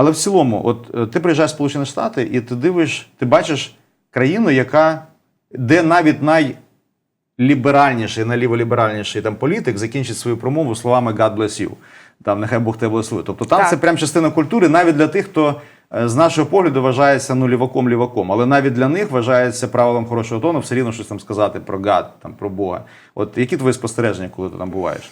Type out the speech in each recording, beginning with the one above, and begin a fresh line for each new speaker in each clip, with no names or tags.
Але в цілому, от е, ти приїжджаєш в Сполучені Штати, і ти дивиш, ти бачиш країну, яка де навіть найліберальніший, найліволіберальніший там політик закінчить свою промову словами God bless you. Там нехай Бог тебе благословить. Тобто там
Так.
це прям частина культури, навіть для тих, хто е, з нашого погляду вважається ну ліваком ліваком. Але навіть для них вважається правилом хорошого тону все рівно щось там сказати про God, там про Бога. От які твої спостереження, коли ти там буваєш?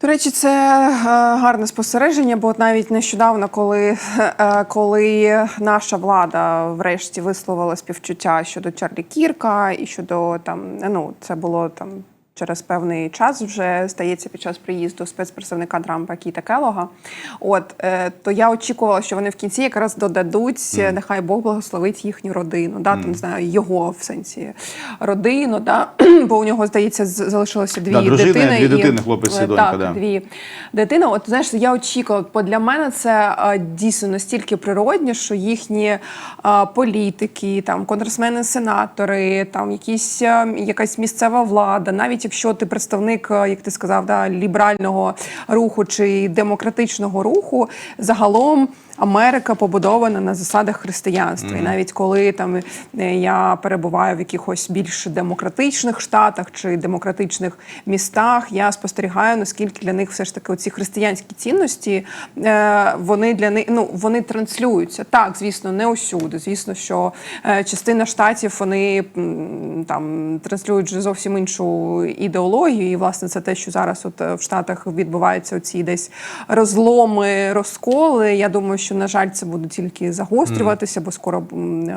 До речі, це е, гарне спостереження, бо навіть нещодавно, коли, е, коли наша влада врешті висловила співчуття щодо Чарлі Кірка і щодо там, ну це було там. Через певний час вже стається під час приїзду спецпредставника Трампа Кіта Келога. От е, то я очікувала, що вони в кінці якраз додадуть, е, нехай Бог благословить їхню родину, да, там не знаю, його в сенсі родину, да, бо у нього здається залишилося дві
Да, дружина,
дитини.
дві
і-
хлопець і
Е,
донька,
Так,
да.
дві дитини. От знаєш, я очікувала, бо для мене це дійсно настільки природні, що їхні е, політики, там конгресмени, сенатори, там якісь е, якась місцева влада, навіть якщо ти представник, е, як ти сказав, да, ліберального руху чи демократичного руху, загалом. Америка побудована на засадах християнства, і навіть коли там е, я перебуваю в якихось більш демократичних штатах чи демократичних містах, я спостерігаю, наскільки для них все ж таки оці християнські цінності е, вони для них ну вони транслюються. Так, звісно, не усюди. Звісно, що е, частина штатів вони там транслюють вже зовсім іншу ідеологію, і власне це те, що зараз от в Штатах відбуваються оці десь розломи, розколи. Я думаю, що на жаль, це буде тільки загострюватися, бо скоро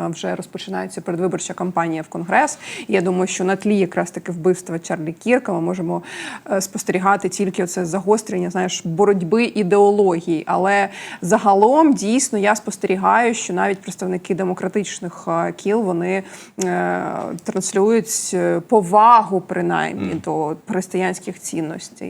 вже розпочинається передвиборча кампанія в Конгрес. Я думаю, що на тлі якраз таки вбивства Чарлі Кірка ми можемо е, спостерігати тільки оце загострення, знаєш, боротьби ідеології. Але загалом дійсно я спостерігаю, що навіть представники демократичних е, кіл вони е, транслюють е, повагу принаймні до християнських цінностей.